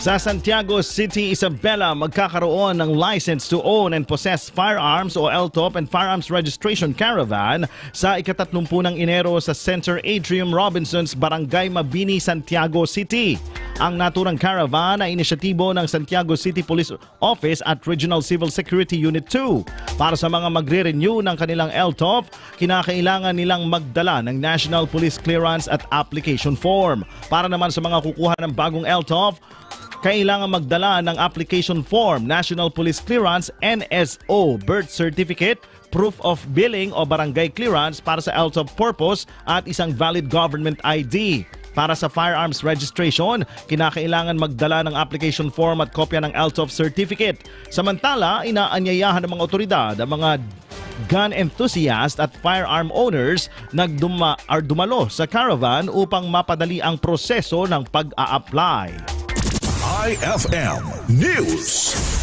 Sa Santiago City, Isabela, magkakaroon ng license to own and possess firearms o LTOP and firearms registration caravan sa ikatatlumpu ng Enero sa Center Atrium Robinsons, Barangay Mabini, Santiago City. Ang naturang caravan ay inisyatibo ng Santiago City Police Office at Regional Civil Security Unit 2. Para sa mga magre-renew ng kanilang LTOP, kinakailangan nilang magdala ng National Police Clearance at application form. Para naman sa mga kukuha ng bagong LTOP, kailangan magdala ng application form, National Police Clearance, NSO, birth certificate, proof of billing o barangay clearance para sa LTOP purpose at isang valid government ID. Para sa firearms registration, kinakailangan magdala ng application form at kopya ng LTOP certificate. Samantala, inaanyayahan ng mga otoridad ang mga gun enthusiast at firearm owners nagduma or dumalo sa caravan upang mapadali ang proseso ng pag-a-apply. IFM News.